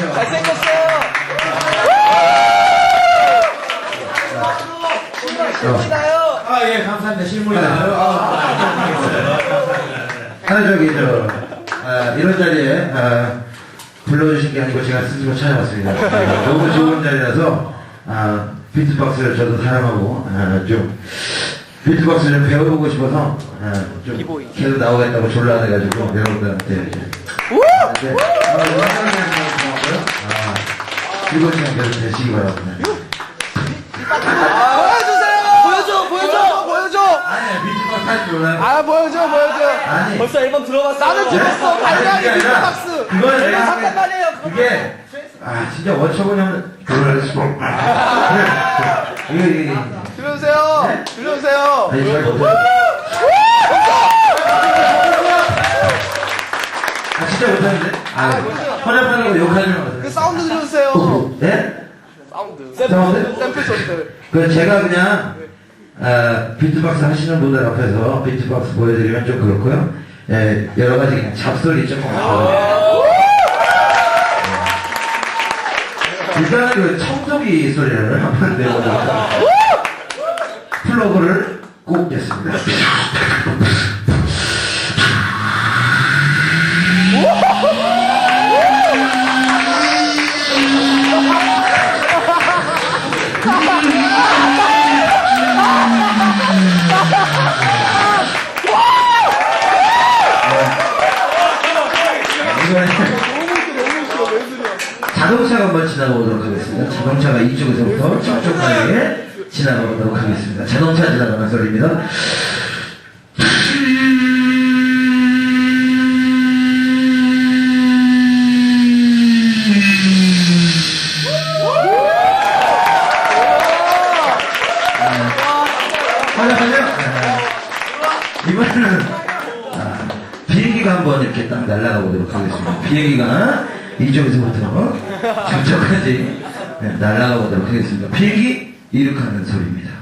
잘생겼어요. 실물이나요? 아, 예, 감사합니다. 실물이다. 아, 하나 저기 저 아, 이런 자리에 아, 불러주신 게 아니고 제가 스스로 찾아왔습니다. 네, 너무 좋은 자리라서 아, 비트박스를 저도 사랑하고 아, 좀 비트박스를 좀 배워보고 싶어서 아, 좀 계속 나오겠다고 졸라대가지고 여러분들한테 이제 네, 아, 고맙고요. 아, 즐거운 시간 계속 되시기 바랍니다. 보여주세요. 보여줘, 보여줘, 보여줘. 아니 몰라요. 아, 보여줘, 보여줘. 아니 벌써 앨범 들어봤어. 나는 들었어. 아니, 발명이 그게 아니라 비트박스. 그거는 내가 잠깐 말이에요. 그게 아 진짜 원초보냐면 그걸 수고 아, 이거 들려주세요. 들려주세요. 아니 잘아 진짜 못하는데 아 허접하는 거 욕하지 그 마세요 사운드 들려주세요. 어, 네? 사운드. 사운드? 샘플 소리들. 그 제가 그냥 아, 비트박스 하시는 분들 앞에서 비트박스 보여드리면 좀 그렇고요 예, 여러 가지 그냥 잡소리 조금 하고 일단은 그 청소기 소리를 한번 내보자. 플러그를 꼭 냈습니다. 자동차가 한번 지나가보도록 하겠습니다. 자동차가 이쪽에서부터 저쪽까지 지나가보도록 하겠습니다. 자동차 지나가는 소리입니다. 하나하냐? 이번에는 아, 비행기가 한번 이렇게 딱 날아가 보도록 하겠습니다. 비행기가 이쪽에서부터 저쪽까지 네, 날아가 보도록 하겠습니다. 비행기 이륙하는 소리입니다.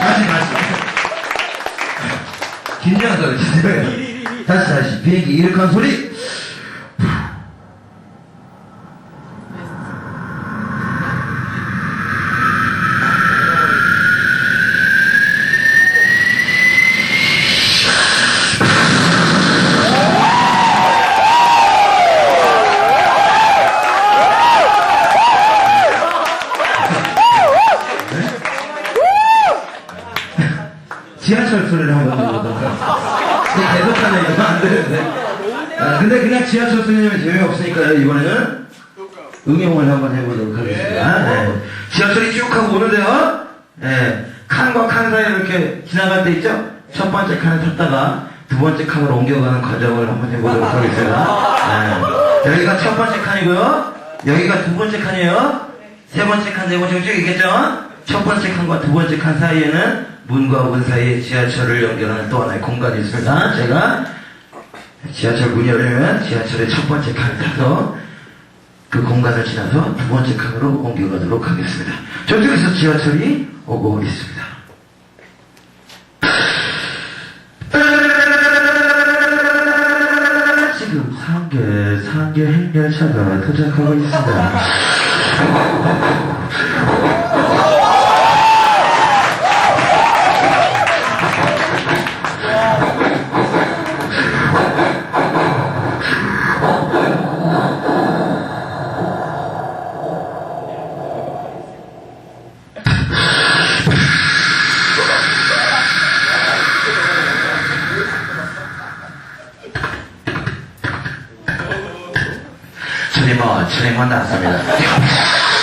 다시 다시 긴장 소리 긴장 다시 다시. 비행기 이륙한 소리. 지하철 소리를 하겠습니 다. 계속하면 이러면 안 되는데. 아, 근데 그냥 지하철 소리면 재미없으니까요, 이번에는 응용을 한번 해보도록 하겠습니다. 네. 지하철이 쭉 하고 오는데요. 네. 칸과 칸 사이에 이렇게 지나갈 때 있죠? 첫 번째 칸을 탔다가 두 번째 칸으로 옮겨가는 과정을 한번 해보도록 하겠습니다. 네. 여기가 첫 번째 칸이고요. 여기가 두 번째 칸이에요. 세 번째 칸, 네 번째 쭉 있겠죠? 첫 번째 칸과 두 번째 칸 사이에는 문과 문 사이에 지하철을 연결하는 또 하나의 공간이 있습니다. 제가 지하철 문이 열리면 지하철의 첫 번째 칸을 타서 그 공간을 지나서 두 번째 칸으로 옮겨가도록 하겠습니다. 저쪽에서 지하철이 오고 있습니다. 지금 상계, 상계 행렬차가 도착하고 있습니다. 주님은, 주님은 나섭니다.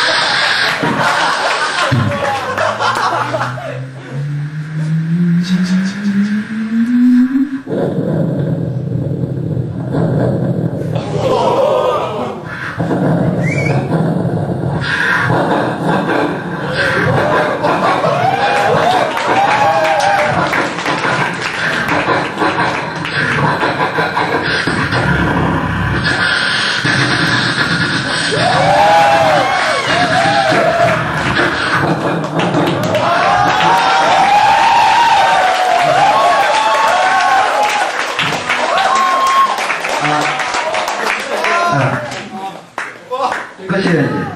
아. 거칠어야지.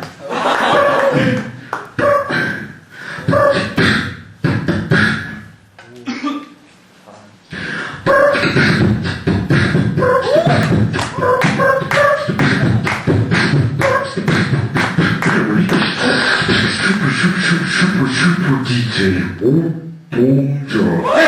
슈퍼 슈퍼 DJ 오동자